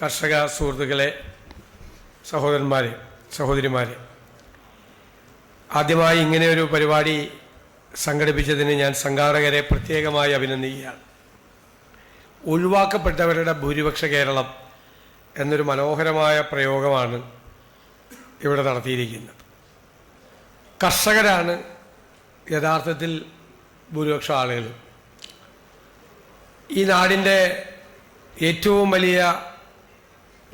കർഷക സുഹൃത്തുക്കളെ സഹോദരന്മാരെ സഹോദരിമാരെ ആദ്യമായി ഇങ്ങനെ ഒരു പരിപാടി സംഘടിപ്പിച്ചതിന് ഞാൻ സംഘാടകരെ പ്രത്യേകമായി അഭിനന്ദിക്കുകയാണ്. ഒഴിവാക്കപ്പെട്ടവരുടെ ഭൂരിപക്ഷ കേരളം എന്നൊരു മനോഹരമായ പ്രയോഗമാണ് ഇവിടെ നടത്തിയിരിക്കുന്നത്. കർഷകരാണ് യഥാർത്ഥത്തിൽ ഭൂരിപക്ഷ ആളുകൾ. ഈ നാടിന്റെ ഏറ്റവും വലിയ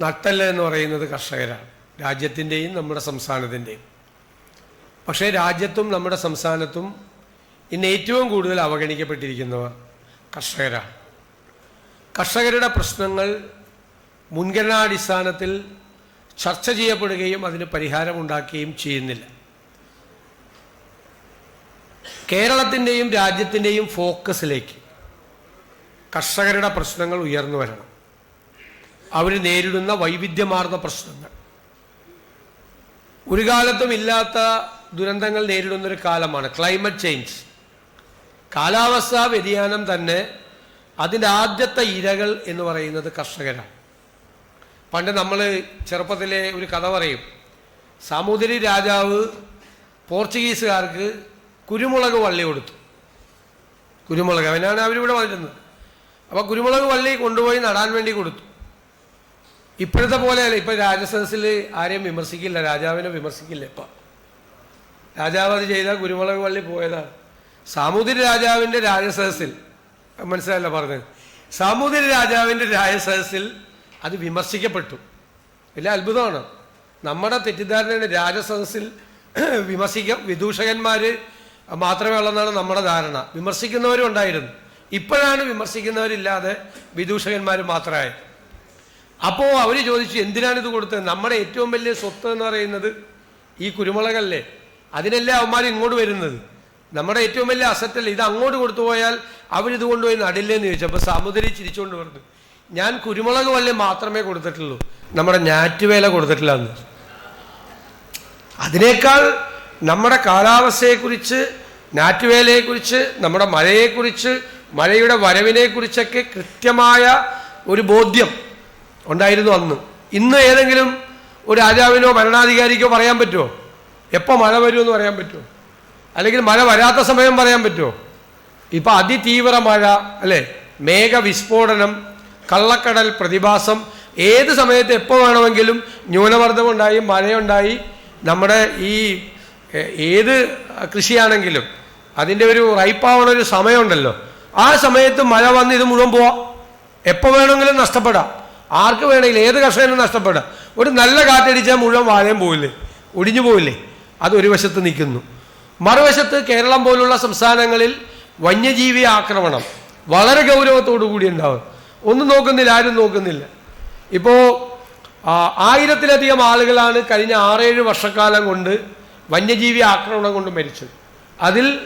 നട്ടൽ എന്ന് പറയുന്നത് കർഷകരാണ്. രാജ്യത്തിന്റെയും നമ്മുടെ സംസ്ഥാനത്തിന്റെയും. പക്ഷേ രാജ്യത്തും നമ്മുടെ സംസ്ഥാനത്തും ഇന്ന് ഏറ്റവും കൂടുതൽ അവഗണിക്കപ്പെട്ടിരിക്കുന്നവർ കർഷകരാണ്. കർഷകരുടെ പ്രശ്നങ്ങൾ മുൻഗണനാടിസ്ഥാനത്തിൽ ചർച്ച ചെയ്യപ്പെടുകയും അതിന് പരിഹാരമുണ്ടാക്കുകയും ചെയ്യുന്നില്ല. കേരളത്തിന്റെയും രാജ്യത്തിന്റെയും ഫോക്കസിലേക്ക് കർഷകരുടെ പ്രശ്നങ്ങൾ ഉയർന്നു വരണം. അവർ നേരിടുന്ന വൈവിധ്യമാർന്ന പ്രശ്നങ്ങൾ. ഒരു കാലത്തും ഇല്ലാത്ത ദുരന്തങ്ങൾ നേരിടുന്നൊരു കാലമാണ് ക്ലൈമറ്റ് ചേഞ്ച് കാലാവസ്ഥാ വ്യതിയാനം തന്നെ അതിന്റെ ആദ്യത്തെ ഇരകൾ എന്ന് പറയുന്നത് കർഷകരാണ്. പണ്ട് നമ്മൾ ചെറുപ്പത്തിലെ ഒരു കഥ പറയും സാമൂതിരി രാജാവ് പോർച്ചുഗീസുകാർക്ക് കുരുമുളക് വള്ളി കൊടുത്തു. കുരുമുളക് അവനാണ് അവരിവിടെ വന്നിരുന്നത് അപ്പോൾ കുരുമുളക് വള്ളി കൊണ്ടുപോയി നടാൻ വേണ്ടി കൊടുത്തു. ഇപ്പോഴത്തെ പോലെയല്ല. ഇപ്പം രാജസദസ്സിൽ ആരെയും വിമർശിക്കില്ല. രാജാവിനെ വിമർശിക്കില്ല ഇപ്പം. രാജാവ് അത് ചെയ്താൽ കുരുമുളക് വള്ളി പോയതാണ് സാമൂതിരി രാജാവിന്റെ രാജസദസ്സിൽ മനസ്സിലായല്ലോ പറഞ്ഞത്? സാമൂതിരി രാജാവിന്റെ രാജസദസ്സിൽ അത് വിമർശിക്കപ്പെട്ടു. വലിയ അത്ഭുതമാണ്. നമ്മുടെ തെറ്റിദ്ധാരണയുടെ രാജസദസ്സിൽ വിമർശിക്ക വിദൂഷകന്മാർ മാത്രമേ ഉള്ളെന്നാണ് നമ്മുടെ ധാരണ. വിമർശിക്കുന്നവരും ഉണ്ടായിരുന്നു. ഇപ്പോഴാണ് വിമർശിക്കുന്നവരില്ലാതെ വിദൂഷകന്മാർ മാത്രമായത്. അപ്പോൾ അവർ ചോദിച്ചു എന്തിനാണ് ഇത് കൊടുത്തത്? നമ്മുടെ ഏറ്റവും വലിയ സ്വത്ത് എന്ന് പറയുന്നത് ഈ കുരുമുളകല്ലേ? അതിനല്ലേ അവന്മാർ ഇങ്ങോട്ട് വരുന്നത്? നമ്മുടെ ഏറ്റവും വലിയ അസറ്റല്ലേ ഇത് അങ്ങോട്ട് കൊടുത്തു പോയാൽ അവരിത് കൊണ്ടുപോയി നടില്ലേന്ന് ചോദിച്ചു. അപ്പോൾ സമുദ്രി ചിരിച്ചുകൊണ്ട് പറഞ്ഞു. ഞാൻ കുരുമുളക് വല്ല മാത്രമേ കൊടുത്തിട്ടുള്ളൂ. നമ്മുടെ ഞാറ്റുവേല കൊടുത്തിട്ടില്ല എന്ന്. അതിനേക്കാൾ നമ്മുടെ കാലാവസ്ഥയെക്കുറിച്ച് ഞാറ്റുവേലയെക്കുറിച്ച് നമ്മുടെ മഴയെക്കുറിച്ച് മഴയുടെ വരവിനെക്കുറിച്ചൊക്കെ കൃത്യമായ ഒരു ബോധ്യം ഉണ്ടായിരുന്നു അന്ന്. ഇന്ന് ഏതെങ്കിലും ഒരു രാജാവിനോ ഭരണാധികാരിക്കോ പറയാൻ പറ്റുമോ എപ്പോൾ മഴ വരുമെന്ന് പറയാൻ പറ്റുമോ അല്ലെങ്കിൽ മഴ വരാത്ത സമയം പറയാൻ പറ്റുമോ ഇപ്പം അതിതീവ്ര മഴ അല്ലേ? മേഘവിസ്ഫോടനം കള്ളക്കടൽ പ്രതിഭാസം ഏത് സമയത്ത് എപ്പോൾ വേണമെങ്കിലും ന്യൂനമർദ്ദമുണ്ടായി മഴയുണ്ടായി നമ്മുടെ ഈ ഏത് കൃഷിയാണെങ്കിലും അതിന്റെ ഒരു റൈപ്പാവണ ഒരു സമയമുണ്ടല്ലോ. ആ സമയത്ത് മഴ വന്ന് ഇത് മുഴുവൻ പോവാം. എപ്പോൾ വേണമെങ്കിലും നഷ്ടപ്പെടാം. ആർക്ക് വേണമെങ്കിലും ഏത് കർഷകനും നഷ്ടപ്പെടാം. ഒരു നല്ല കാറ്റടിച്ചാൽ മുഴുവൻ വാഴയും പോവില്ലേ? ഒടിഞ്ഞു പോവില്ലേ? അത് ഒരു വശത്ത് നിൽക്കുന്നു. മറുവശത്ത് കേരളം പോലുള്ള സംസ്ഥാനങ്ങളിൽ വന്യജീവി ആക്രമണം വളരെ ഗൗരവത്തോടു കൂടി ഉണ്ടാവും. ഒന്നും നോക്കുന്നില്ല ആരും നോക്കുന്നില്ല. ഇപ്പോൾ ആയിരത്തിലധികം ആളുകളാണ് കഴിഞ്ഞ ആറേഴ് വർഷക്കാലം കൊണ്ട് വന്യജീവി ആക്രമണം കൊണ്ട് മരിച്ചത്. അതിൽ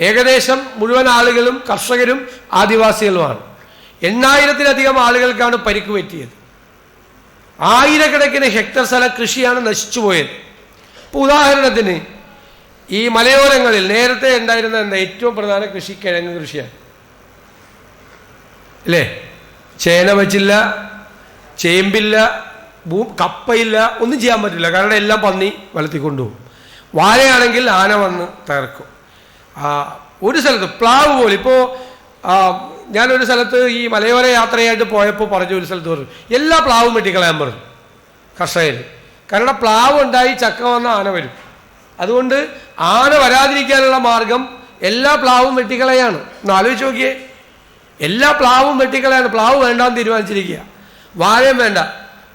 ഏകദേശം മുഴുവൻ ആളുകളും കർഷകരും ആദിവാസികളുമാണ്. എണ്ണായിരത്തിലധികം ആളുകൾക്കാണ് പരിക്ക് പറ്റിയത്. ആയിരക്കണക്കിന് ഹെക്ടർ സ്ഥല കൃഷിയാണ് നശിച്ചു പോയത്. ഇപ്പോൾ ഉദാഹരണത്തിന് ഈ മലയോരങ്ങളിൽ നേരത്തെ ഉണ്ടായിരുന്ന എന്താ? ഏറ്റവും പ്രധാന കൃഷി കിഴങ്ങ് കൃഷിയാണ്. അല്ലേ? ചേന വച്ചില്ല ചേമ്പില്ല ഭൂ കപ്പയില്ല ഒന്നും ചെയ്യാൻ പറ്റില്ല. കാരണം എല്ലാം പന്നി വളർത്തിക്കൊണ്ടുപോകും. വാഴയാണെങ്കിൽ ആന വന്ന് തകർക്കും. ഒരു സ്ഥലത്ത് പ്ലാവ് പോലെ ഇപ്പോൾ ഞാനൊരു സ്ഥലത്ത് ഈ മലയോര യാത്രയായിട്ട് പോയപ്പോൾ പറഞ്ഞു ഒരു സ്ഥലത്ത് പറഞ്ഞു എല്ലാ പ്ലാവും വെട്ടിക്കളയാൻ പറഞ്ഞു. കർഷകർ കാരണം പ്ലാവ് ഉണ്ടായി ചക്ക വന്ന ആന വരും. അതുകൊണ്ട് ആന വരാതിരിക്കാനുള്ള മാർഗം എല്ലാ പ്ലാവും വെട്ടിക്കളയാണ് ഒന്ന് ആലോചിച്ച് നോക്കിയേ. എല്ലാ പ്ലാവും വെട്ടിക്കളയാണ് പ്ലാവ് വേണ്ടാന്ന് തീരുമാനിച്ചിരിക്കുക. വാഴയും വേണ്ട.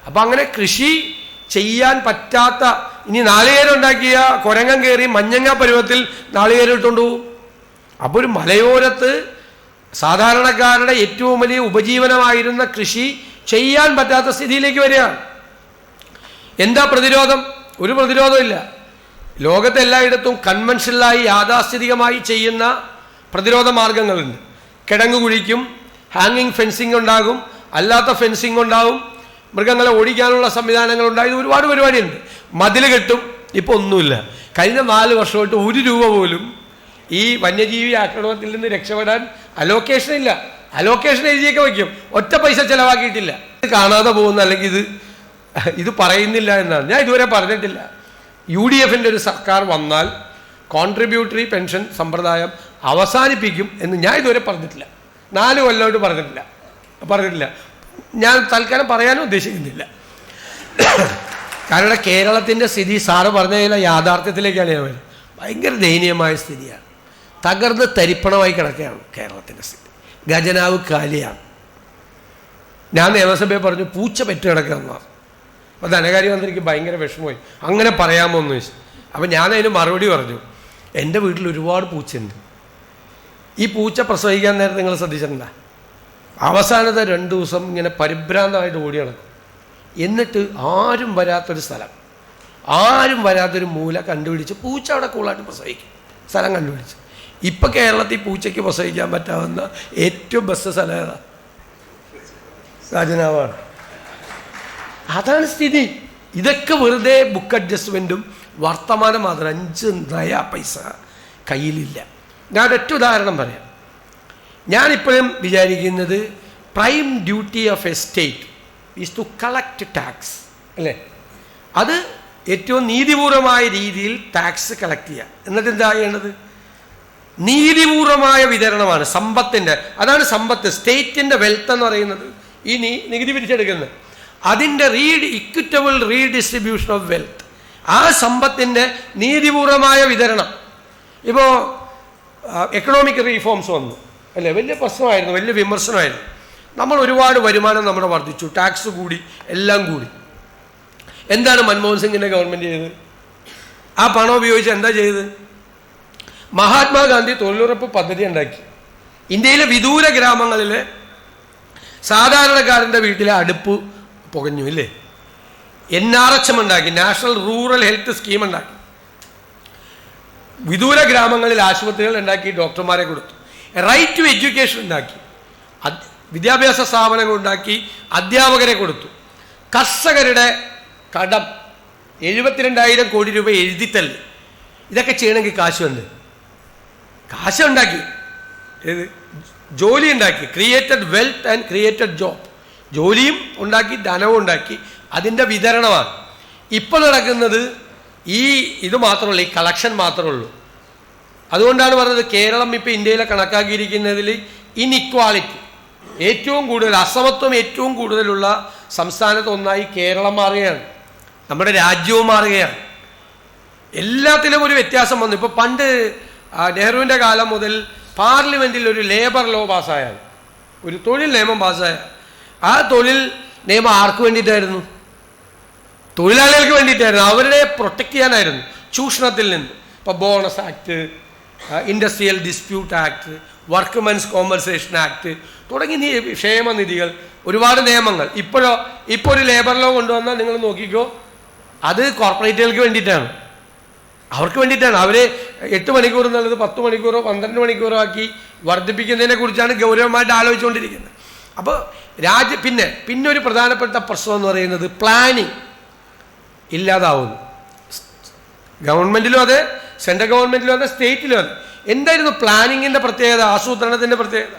അപ്പം അങ്ങനെ കൃഷി ചെയ്യാൻ പറ്റാത്ത ഇനി നാളികേരം ഉണ്ടാക്കിയ കുരങ്ങൻ കയറി മഞ്ഞങ്ങ പരുവത്തിൽ നാളികേരം ഇട്ടുകൊണ്ട് അപ്പോൾ ഒരു മലയോരത്ത് സാധാരണക്കാരുടെ ഏറ്റവും വലിയ ഉപജീവനമായിരുന്ന കൃഷി ചെയ്യാൻ പറ്റാത്ത സ്ഥിതിയിലേക്ക് വരികയാണ്. എന്താ പ്രതിരോധം? ഒരു പ്രതിരോധമില്ല ലോകത്തെ എല്ലായിടത്തും കൺവെൻഷനലായി യാഥാസ്ഥിതികമായി ചെയ്യുന്ന പ്രതിരോധ മാർഗങ്ങളുണ്ട്. കിടങ്ങ് കുഴിക്കും ഹാങ്ങിങ് ഫെൻസിങ് ഉണ്ടാകും അല്ലാത്ത ഫെൻസിങ് ഉണ്ടാകും മൃഗങ്ങളെ ഓടിക്കാനുള്ള സംവിധാനങ്ങൾ ഉണ്ടായത് ഒരുപാട് പരിപാടിയുണ്ട്. മതിൽ കെട്ടും. ഇപ്പോൾ ഒന്നുമില്ല. കഴിഞ്ഞ നാല് വർഷമായിട്ട് ഒരു രൂപ പോലും ഈ വന്യജീവി ആക്രമണത്തിൽ നിന്ന് രക്ഷപ്പെടാൻ അലോക്കേഷൻ ഇല്ല അലോക്കേഷൻ എഴുതിയൊക്കെ വയ്ക്കും. ഒറ്റ പൈസ ചിലവാക്കിയിട്ടില്ല. ഇത് കാണാതെ പോകുന്ന അല്ലെങ്കിൽ ഇത് ഇത് പറയുന്നില്ല എന്നാണ്. ഞാൻ ഇതുവരെ പറഞ്ഞിട്ടില്ല. യു ഡി എഫിന്റെ ഒരു സർക്കാർ വന്നാൽ കോൺട്രിബ്യൂട്ടറി പെൻഷൻ സമ്പ്രദായം അവസാനിപ്പിക്കും എന്ന് ഞാൻ ഇതുവരെ പറഞ്ഞിട്ടില്ല. നാല് കൊല്ലമായിട്ട് പറഞ്ഞിട്ടില്ല. പറഞ്ഞിട്ടില്ല. ഞാൻ തൽക്കാലം പറയാനും ഉദ്ദേശിക്കുന്നില്ല. കാരണം കേരളത്തിന്റെ സ്ഥിതി സാറ് പറഞ്ഞ കഴിഞ്ഞാൽ യാഥാർത്ഥ്യത്തിലേക്കാണ് ഞാൻ വരുന്നത്. ഭയങ്കര ദയനീയമായ സ്ഥിതിയാണ്. തകർന്ന് തരിപ്പണമായി കിടക്കുകയാണ് കേരളത്തിന്റെ സ്ഥിതി. ഖജനാവ് കാലിയാണ്. ഞാൻ നിയമസഭയിൽ പറഞ്ഞു പൂച്ച പെറ്റ് കിടക്കുകയെന്ന് പറഞ്ഞു അപ്പോൾ ധനകാര്യ മന്ത്രിക്ക് ഭയങ്കര വിഷമമായി. അങ്ങനെ പറയാമോ എന്ന് ചോദിച്ചു. അപ്പം ഞാൻ മറുപടി പറഞ്ഞു എന്റെ വീട്ടിൽ ഒരുപാട് പൂച്ചയുണ്ട്. ഈ പൂച്ച പ്രസവിക്കാൻ നേരം നിങ്ങൾ ശ്രദ്ധിച്ചിട്ടുണ്ടോ? അവസാനത്തെ രണ്ട് ദിവസം ഇങ്ങനെ പരിഭ്രാന്തമായിട്ട് ഓടി നടക്കും. എന്നിട്ട് ആരും വരാത്തൊരു സ്ഥലം. ആരും വരാത്തൊരു മൂല കണ്ടുപിടിച്ച് പൂച്ച അവിടെ കൂളായിട്ട് പ്രസവിക്കും. സ്ഥലം കണ്ടുപിടിച്ച്. ഇപ്പം കേരളത്തിൽ പൂച്ചയ്ക്ക് പ്രസവിക്കാൻ പറ്റാവുന്ന ഏറ്റവും ബെസ്റ്റ് സ്ഥലം ഏതാ? രാജനാവാണ്. അതാണ് സ്ഥിതി. ഇതൊക്കെ വെറുതെ ബുക്ക് അഡ്ജസ്റ്റ്മെന്റും വർത്തമാനം മാത്രം. അഞ്ച് നയ പൈസ കയ്യിലില്ല. ഞാൻ ഒറ്റ ഉദാഹരണം പറയാം. ഞാനിപ്പോഴും വിചാരിക്കുന്നത് prime duty of a state is to collect tax അല്ലേ? അത് ഏറ്റവും നീതിപൂർവമായ രീതിയിൽ ടാക്സ് കളക്ട് ചെയ്യുക. എന്നിട്ട് എന്താ ചെയ്യേണ്ടത്? നീതിപൂർവമായ വിതരണമാണ് സമ്പത്തിന്റെ. അതാണ് സമ്പത്ത്. സ്റ്റേറ്റിന്റെ വെൽത്ത് എന്ന് പറയുന്നത്. ഈ നീ നികുതി പിരിച്ചെടുക്കുന്നത് അതിന്റെ read equitable redistribution of wealth. ആ സമ്പത്തിന്റെ നീതിപൂർവമായ വിതരണം. ഇപ്പോ എക്കണോമിക് റീഫോംസ് വന്നു. അല്ലേ? വലിയ പ്രശ്നമായിരുന്നു. വലിയ വിമർശനമായിരുന്നു. നമ്മൾ ഒരുപാട് വരുമാനം നമ്മുടെ വർദ്ധിച്ചു. ടാക്സ് കൂടി എല്ലാം കൂടി. എന്താണ് മൻമോഹൻ സിംഗിന്റെ ഗവൺമെന്റ് ചെയ്തത്? ആ പണം ഉപയോഗിച്ച് എന്താ ചെയ്തത്? മഹാത്മാഗാന്ധി തൊഴിലുറപ്പ് പദ്ധതി ഉണ്ടാക്കി. ഇന്ത്യയിലെ വിദൂര ഗ്രാമങ്ങളിലെ സാധാരണക്കാരന്റെ വീട്ടിലെ അടുപ്പ് പുകഞ്ഞു ഇല്ലേ? എൻ ആർ എച്ച് എം ഉണ്ടാക്കി നാഷണൽ റൂറൽ ഹെൽത്ത് സ്കീം ഉണ്ടാക്കി. വിദൂര ഗ്രാമങ്ങളിൽ ആശുപത്രികൾ ഉണ്ടാക്കി ഡോക്ടർമാരെ കൊടുത്തു. റൈറ്റ് ടു എഡ്യൂക്കേഷൻ ഉണ്ടാക്കി. വിദ്യാഭ്യാസ സ്ഥാപനങ്ങൾ ഉണ്ടാക്കി അധ്യാപകരെ കൊടുത്തു. കർഷകരുടെ കടം എഴുപത്തിരണ്ടായിരം കോടി രൂപ എഴുതിത്തല്ല് ഇതൊക്കെ ചെയ്യണമെങ്കിൽ കാശുണ്ട് കാശ് ഉണ്ടാക്കി ഏത്? ജോലി ഉണ്ടാക്കി. Created wealth and created job ജോലിയും ഉണ്ടാക്കി ധനവും ഉണ്ടാക്കി. അതിന്റെ വിതരണമാണ്. ഇപ്പോൾ നടക്കുന്നത് ഈ ഇത് മാത്രമല്ല ഈ കളക്ഷൻ മാത്രമേ ഉള്ളൂ അതുകൊണ്ടാണ് പറഞ്ഞത് കേരളം ഇപ്പോൾ ഇന്ത്യയിലെ കണക്കാക്കിയിരിക്കുന്നതിൽ ഇൻഇക്വാളിറ്റി ഏറ്റവും കൂടുതൽ അസമത്വം ഏറ്റവും കൂടുതലുള്ള സംസ്ഥാനത്ത് ഒന്നായി കേരളം മാറുകയാണ്. നമ്മുടെ രാജ്യവും മാറുകയാണ്. എല്ലാത്തിലും ഒരു വ്യത്യാസം വന്നു. ഇപ്പോൾ പണ്ട് നെഹ്റുവിന്റെ കാലം മുതൽ പാർലമെന്റിൽ ഒരു ലേബർ ലോ പാസ്സായാൽ ഒരു തൊഴിൽ നിയമം പാസ്സായ ആ തൊഴിൽ നിയമം ആർക്ക് വേണ്ടിയിട്ടായിരുന്നു? തൊഴിലാളികൾക്ക് വേണ്ടിയിട്ടായിരുന്നു. അവരെ പ്രൊട്ടക്റ്റ് ചെയ്യാനായിരുന്നു. ചൂഷണത്തിൽ നിന്ന്. ഇപ്പോൾ bonus act industrial dispute act workmen's compensation act തുടങ്ങി ക്ഷേമനിധികൾ ഒരുപാട് നിയമങ്ങൾ. ഇപ്പോഴോ ഇപ്പോൾ ഒരു ലേബർ ലോ കൊണ്ടുവന്നാൽ നിങ്ങൾ നോക്കിക്കോ അത് കോർപ്പറേറ്റുകൾക്ക് വേണ്ടിയിട്ടാണ്. അവർക്ക് വേണ്ടിയിട്ടാണ്. അവരെ എട്ട് മണിക്കൂർ എന്നുള്ളത് പത്ത് മണിക്കൂറോ പന്ത്രണ്ട് മണിക്കൂറോ ആക്കി വർദ്ധിപ്പിക്കുന്നതിനെ കുറിച്ചാണ് ഗൗരവമായിട്ട് ആലോചിച്ചുകൊണ്ടിരിക്കുന്നത്. അപ്പോൾ രാജ്യ പിന്നെ പിന്നെ ഒരു പ്രധാനപ്പെട്ട പ്രശ്നം എന്ന് പറയുന്നത് പ്ലാനിങ് ഇല്ലാതാവുന്നു. ഗവൺമെന്റിലും അതെ സെൻട്രൽ ഗവൺമെന്റിലും അതെ സ്റ്റേറ്റിലും അതെ. എന്തായിരുന്നു പ്ലാനിങ്ങിന്റെ പ്രത്യേകത ആസൂത്രണത്തിന്റെ പ്രത്യേകത?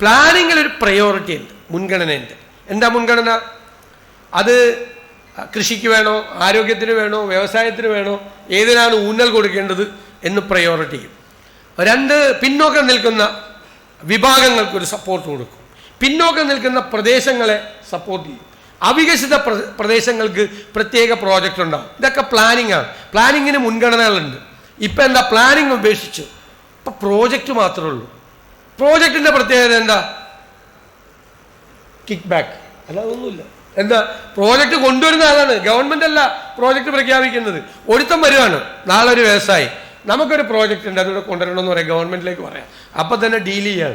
പ്ലാനിങ്ങിൽ ഒരു പ്രയോറിറ്റി ഉണ്ട് മുൻഗണനയുണ്ട്. എന്താ മുൻഗണന? അത് കൃഷിക്ക് വേണോ ആരോഗ്യത്തിന് വേണോ വ്യവസായത്തിന് വേണോ ഏതിനാണ് ഊന്നൽ കൊടുക്കേണ്ടത് എന്ന് പ്രയോറിറ്റി ചെയ്യും. രണ്ട് പിന്നോക്കം നിൽക്കുന്ന വിഭാഗങ്ങൾക്ക് ഒരു സപ്പോർട്ട് കൊടുക്കും. പിന്നോക്കം നിൽക്കുന്ന പ്രദേശങ്ങളെ സപ്പോർട്ട് ചെയ്യും. അവികസിത പ്രദേശങ്ങൾക്ക് പ്രത്യേക പ്രോജക്റ്റ് ഉണ്ടാവും. ഇതൊക്കെ പ്ലാനിങ് ആണ്. പ്ലാനിങ്ങിന് മുൻഗണനകളുണ്ട്. ഇപ്പം എന്താ പ്ലാനിങ് ഉപേക്ഷിച്ചു ഇപ്പം പ്രോജക്റ്റ് മാത്രമേ ഉള്ളൂ. പ്രോജക്റ്റിന്റെ പ്രത്യേകത എന്താ? കിക്ക് ബാക്ക് അല്ലാതെ ഒന്നുമില്ല എന്താ പ്രോജക്റ്റ് കൊണ്ടുവരുന്ന ആളാണ്. ഗവൺമെന്റ് അല്ല പ്രോജക്റ്റ് പ്രഖ്യാപിക്കുന്നത്. ഒരുത്തം വരുവാണ്. നാളെ ഒരു വ്യവസായി. നമുക്കൊരു പ്രോജക്റ്റ് ഉണ്ട് അതിവിടെ കൊണ്ടുവരണമെന്ന് പറയാം. ഗവൺമെന്റിലേക്ക് പറയാം. അപ്പം തന്നെ ഡീൽ ചെയ്യാണ്.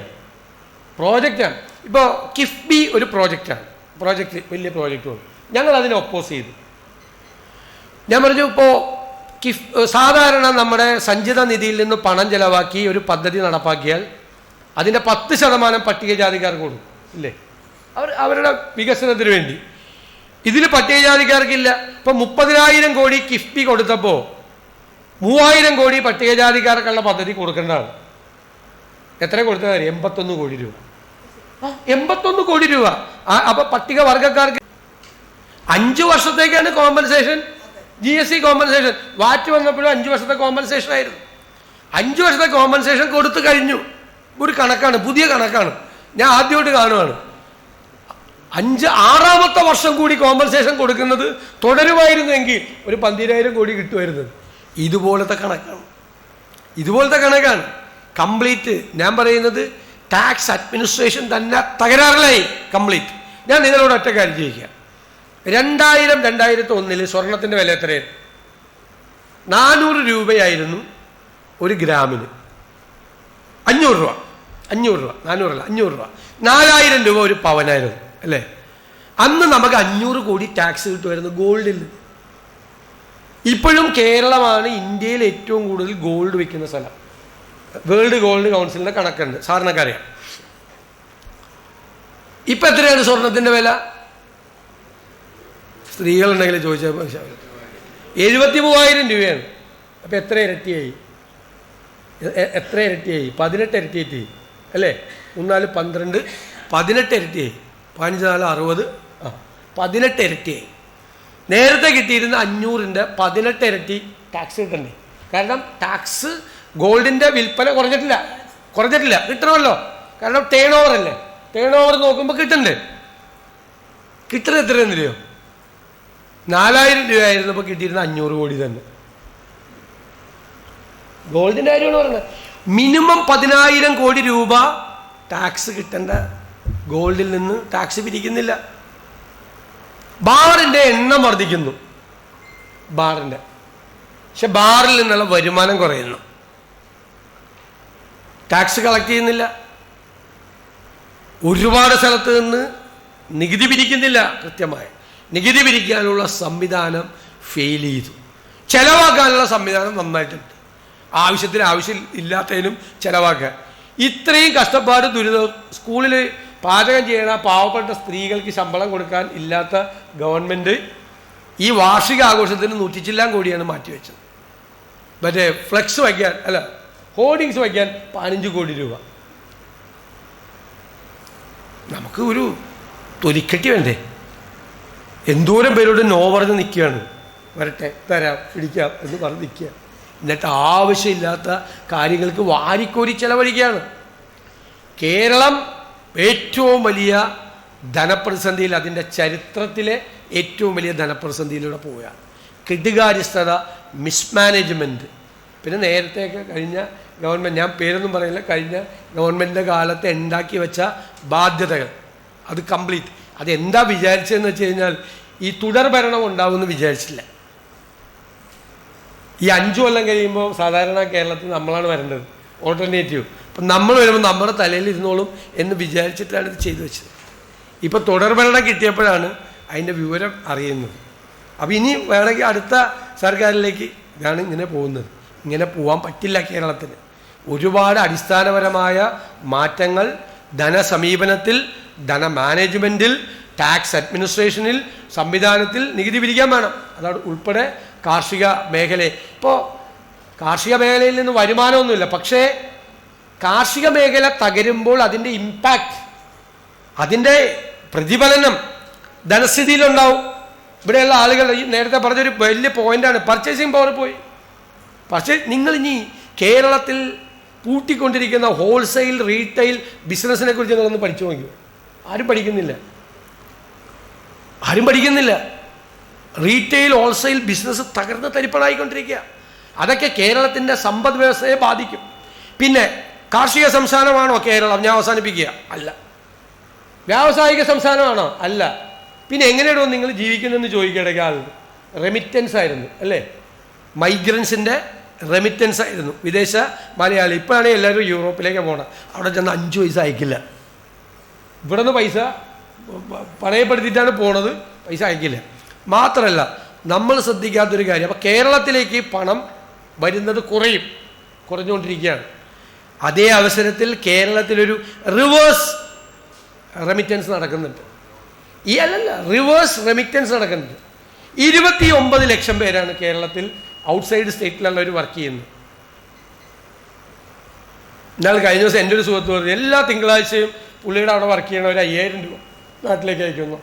പ്രോജക്റ്റാണ് ഇപ്പോൾ കിഫ്ബി ഒരു പ്രോജക്റ്റാണ് പ്രോജക്റ്റ് വലിയ പ്രോജക്റ്റുമാണ് ഞങ്ങൾ അതിനെ ഒപ്പോസ് ചെയ്തു. ഞാൻ പറഞ്ഞു ഇപ്പോൾ കിഫ് സാധാരണ നമ്മുടെ സഞ്ചിത നിധിയിൽ നിന്ന് പണം ചിലവാക്കി ഒരു പദ്ധതി നടപ്പാക്കിയാൽ അതിന്റെ പത്ത് ശതമാനം പട്ടികജാതിക്കാർക്ക് കൊടുക്കും. ഇല്ലേ? അവർ അവരുടെ വികസനത്തിന് വേണ്ടി. ഇതിൽ പട്ടികജാതിക്കാർക്കില്ല. ഇപ്പം മുപ്പതിനായിരം കോടി കിഫ്ബി കൊടുത്തപ്പോൾ മൂവായിരം കോടി പട്ടികജാതിക്കാർക്കുള്ള പദ്ധതി കൊടുക്കേണ്ടതാണ്. എത്ര കൊടുത്താൽ മതി എൺപത്തൊന്ന് കോടി രൂപ. എൺപത്തൊന്ന് കോടി രൂപ. അപ്പൊ അപ്പൊ പട്ടികവർഗക്കാർക്ക് അഞ്ചു വർഷത്തേക്കാണ് compensation G S C compensation VAT വന്നപ്പോഴും അഞ്ചു വർഷത്തെ കോമ്പൻസേഷൻ ആയിരുന്നു. അഞ്ചു വർഷത്തെ കോമ്പൻസേഷൻ കൊടുത്തു കഴിഞ്ഞു. ഒരു കണക്കാണ് പുതിയ കണക്കാണ്. ഞാൻ ആദ്യമായിട്ട് കാണുകയാണ് അഞ്ച് ആറാമത്തെ വർഷം കൂടി കോമ്പൻസേഷൻ കൊടുക്കുന്നത് തുടരുമായിരുന്നെങ്കിൽ ഒരു പന്തിരായിരം കോടി കിട്ടുമായിരുന്നു. ഇതുപോലത്തെ കണക്കാണ്. ഇതുപോലത്തെ കണക്കാണ്. കംപ്ലീറ്റ് ഞാൻ പറയുന്നത് ടാക്സ് അഡ്മിനിസ്ട്രേഷൻ തന്നെ തകരാറിലായി. കംപ്ലീറ്റ് ഞാൻ നിങ്ങളോട് ഒറ്റ കാര്യം ചോദിക്കാം രണ്ടായിരം രണ്ടായിരത്തി ഒന്നിൽ സ്വർണത്തിന്റെ വില എത്രയായിരുന്നു നാനൂറ് രൂപയായിരുന്നു ഒരു ഗ്രാമിന്. അഞ്ഞൂറ് രൂപ. അഞ്ഞൂറ് രൂപ. നാനൂറല്ല അഞ്ഞൂറ് രൂപ. നാലായിരം രൂപ ഒരു പവനായിരുന്നു. അല്ലേ? അന്ന് നമുക്ക് അഞ്ഞൂറ് കോടി ടാക്സ് കിട്ടുമായിരുന്നു ഗോൾഡിൽ ഇപ്പോഴും കേരളമാണ് ഇന്ത്യയിൽ ഏറ്റവും കൂടുതൽ ഗോൾഡ് വെക്കുന്ന സ്ഥലം. വേൾഡ് ഗോൾഡ് കൗൺസിലിന്റെ കണക്കുണ്ട്. സാറിനൊക്കറിയാം ഇപ്പം എത്രയാണ് സ്വർണത്തിന്റെ വില? സ്ത്രീകളുണ്ടെങ്കിൽ ചോദിച്ചാൽ എഴുപത്തി മൂവായിരം രൂപയാണ്. അപ്പോൾ എത്ര ഇരട്ടിയായി? എത്ര ഇരട്ടിയായി? പതിനെട്ട് ഇരട്ടിയായി. അല്ലേ? മൂന്നാൽ പന്ത്രണ്ട് പതിനെട്ട് ഇരട്ടിയായി. പതിനഞ്ച് നാല് അറുപത്. ആ. പതിനെട്ട് ഇരട്ടിയായി നേരത്തെ കിട്ടിയിരുന്ന അഞ്ഞൂറിന്റെ പതിനെട്ട് ഇരട്ടി ടാക്സ് കിട്ടണ്ടേ? കാരണം ടാക്സ് ഗോൾഡിന്റെ വിൽപ്പന കുറഞ്ഞിട്ടില്ല. കുറഞ്ഞിട്ടില്ല. കിട്ടണമല്ലോ. കാരണം ടേൺ ഓവർ അല്ലേ? ടേൺ ഓവർ നോക്കുമ്പോൾ കിട്ടണ്ടേ? കിട്ടണ എത്ര എത്രയെന്നറിയോ നാലായിരം രൂപയായിരുന്നപ്പോൾ കിട്ടിയിരുന്ന അഞ്ഞൂറ് കോടി തന്നെ. ഗോൾഡിന്റെ കാര്യമാണ് പറയുന്നത്. മിനിമം പതിനായിരം കോടി രൂപ ടാക്സ് കിട്ടേണ്ട ഗോൾഡിൽ നിന്ന് ടാക്സ് പിരിക്കുന്നില്ല. ബാറിന്റെ എണ്ണം വർദ്ധിക്കുന്നു. ബാറിന്റെ. പക്ഷെ ബാറിൽ നിന്നുള്ള വരുമാനം കുറയുന്നു. ടാക്സ് കളക്ട് ചെയ്യുന്നില്ല. ഒരുപാട് സ്ഥലത്ത് നിന്ന് നികുതി പിരിക്കുന്നില്ല കൃത്യമായി. നികുതി പിരിക്കാനുള്ള സംവിധാനം ഫെയിൽ ചെയ്തു. ചെലവാക്കാനുള്ള സംവിധാനം നന്നായിട്ടുണ്ട്. ആവശ്യത്തിന് ആവശ്യം ഇല്ലാത്തതിനും ചിലവാക്കുക. ഇത്രയും കഷ്ടപ്പാട് ദുരിതം സ്കൂളിൽ പാചകം ചെയ്യണ പാവപ്പെട്ട സ്ത്രീകൾക്ക് ശമ്പളം കൊടുക്കാൻ ഇല്ലാത്ത ഗവൺമെന്റ് ഈ വാർഷിക ആഘോഷത്തിന് നൂറ്റിച്ചില്ലാം കോടിയാണ് മാറ്റിവെച്ചത്. മറ്റേ ഫ്ലെക്സ് വയ്ക്കാൻ അല്ല ഹോർഡിങ്സ് വയ്ക്കാൻ പതിനഞ്ച് കോടി രൂപ. നമുക്ക് ഒരു തൊലിക്കെട്ടി വേണ്ടേ? എന്തോരം പേരോട് നോ പറഞ്ഞ് നിൽക്കുകയാണ്? വരട്ടെ തരാം പിടിക്കാം എന്ന് പറഞ്ഞ് നിൽക്കുക എന്നിട്ട് ആവശ്യമില്ലാത്ത കാര്യങ്ങൾക്ക് വാരിക്കോരി ചെലവഴിക്കുകയാണ്. കേരളം ഏറ്റവും വലിയ ധനപ്രതിസന്ധിയിൽ അതിന്റെ ചരിത്രത്തിലെ ഏറ്റവും വലിയ ധനപ്രതിസന്ധിയിലൂടെ പോവുകയാണ് കൃതികാര്യസ്ഥത മിസ്മാനേജ്മെന്റ് പിന്നെ നേരത്തെയൊക്കെ കഴിഞ്ഞ ഗവൺമെന്റ് ഞാൻ പേരൊന്നും പറയില്ല കഴിഞ്ഞ ഗവൺമെന്റിന്റെ കാലത്ത് ഉണ്ടാക്കി വെച്ച ബാധ്യതകൾ. അത് കംപ്ലീറ്റ് അതെന്താ വിചാരിച്ചതെന്ന് വെച്ച് കഴിഞ്ഞാൽ ഈ തുടർ ഭരണം ഉണ്ടാവുമെന്ന് വിചാരിച്ചില്ല. ഈ അഞ്ചു കൊല്ലം കഴിയുമ്പോൾ സാധാരണ കേരളത്തിൽ നമ്മളാണ് വരേണ്ടത്. ഓൾട്ടർനേറ്റീവ് അപ്പം നമ്മൾ വരുമ്പോൾ നമ്മുടെ തലയിൽ ഇരുന്നോളും എന്ന് വിചാരിച്ചിട്ടാണ് ഇത് ചെയ്തു വെച്ചത്. ഇപ്പോൾ തുടർഭരണം കിട്ടിയപ്പോഴാണ് അതിന്റെ വിവരം അറിയുന്നത്. അപ്പം ഇനി വേണമെങ്കിൽ അടുത്ത സർക്കാരിലേക്ക് ഇതാണ് ഇങ്ങനെ പോകുന്നത്. ഇങ്ങനെ പോകാൻ പറ്റില്ല കേരളത്തിന്. ഒരുപാട് അടിസ്ഥാനപരമായ മാറ്റങ്ങൾ ധനസമീപനത്തിൽ ധന മാനേജ്മെന്റിൽ ടാക്സ് അഡ്മിനിസ്ട്രേഷനിൽ സംവിധാനത്തിൽ നികുതി പിരിക്കാൻ വേണം. അതാണ് ഉൾപ്പെടെ കാർഷിക മേഖല ഇപ്പോൾ കാർഷിക മേഖലയിൽ നിന്ന് വരുമാനമൊന്നുമില്ല. പക്ഷേ കാർഷിക മേഖല തകരുമ്പോൾ അതിന്റെ ഇമ്പാക്റ്റ് അതിന്റെ പ്രതിഫലനം ധനസ്ഥിതിയിലുണ്ടാവും. ഇവിടെയുള്ള ആളുകൾ ഈ നേരത്തെ പറഞ്ഞൊരു വലിയ പോയിന്റാണ്. പർച്ചേസിങ് പവർ പോയി. പക്ഷേ നിങ്ങൾ ഇനി കേരളത്തിൽ പൂട്ടിക്കൊണ്ടിരിക്കുന്ന ഹോൾസെയിൽ റീറ്റെയിൽ ബിസിനസ്സിനെ കുറിച്ച് നിങ്ങളൊന്ന് പഠിച്ചു നോക്കിയോ ആരും പഠിക്കുന്നില്ല. ആരും പഠിക്കുന്നില്ല. റീറ്റെയിൽ ഹോൾസെയിൽ ബിസിനസ് തകർന്ന് തരിപ്പണായിക്കൊണ്ടിരിക്കുക. അതൊക്കെ കേരളത്തിന്റെ സമ്പദ് വ്യവസ്ഥയെ ബാധിക്കും. പിന്നെ കാർഷിക സംസ്ഥാനമാണോ കേരളം? ഞാൻ അവസാനിപ്പിക്കുക. അല്ല. വ്യാവസായിക സംസ്ഥാനമാണോ? അല്ല. പിന്നെ എങ്ങനെയാണോ നിങ്ങൾ ജീവിക്കുന്നതെന്ന് ചോദിക്കേണ്ട ആൾ റെമിറ്റൻസ് ആയിരുന്നു അല്ലേ? മൈഗ്രൻസിന്റെ റെമിറ്റൻസ് ആയിരുന്നു. വിദേശ മലയാളി. ഇപ്പോഴാണ് എല്ലാവരും യൂറോപ്പിലേക്ക് പോകണം അവിടെ ചെന്ന് അഞ്ച് പൈസ അയക്കില്ല. ഇവിടെ നിന്ന് പൈസ പണയപ്പെടുത്തിയിട്ടാണ് പോണത്. പൈസ അയക്കില്ല. മാത്രമല്ല നമ്മൾ ശ്രദ്ധിക്കാത്തൊരു കാര്യം. അപ്പോൾ കേരളത്തിലേക്ക് പണം വരുന്നത് കുറയും കുറഞ്ഞുകൊണ്ടിരിക്കുകയാണ്. അതേ അവസരത്തിൽ കേരളത്തിലൊരു റിവേഴ്സ് റെമിറ്റൻസ് നടക്കുന്നുണ്ട്. ഈ അല്ലല്ല റിവേഴ്സ് റെമിറ്റൻസ് നടക്കുന്നുണ്ട്. ഇരുപത്തി ഒമ്പത് ലക്ഷം പേരാണ് കേരളത്തിൽ ഔട്ട്സൈഡ് സ്റ്റേറ്റിലുള്ളവർ വർക്ക് ചെയ്യുന്നത്. എന്നാൽ കഴിഞ്ഞ ദിവസം എന്റെ ഒരു സുഹൃത്ത് പറഞ്ഞു എല്ലാ തിങ്കളാഴ്ചയും പുള്ളിയുടെ അവിടെ വർക്ക് ചെയ്യണ ഒരു അയ്യായിരം രൂപ നാട്ടിലേക്ക് അയക്കുന്നു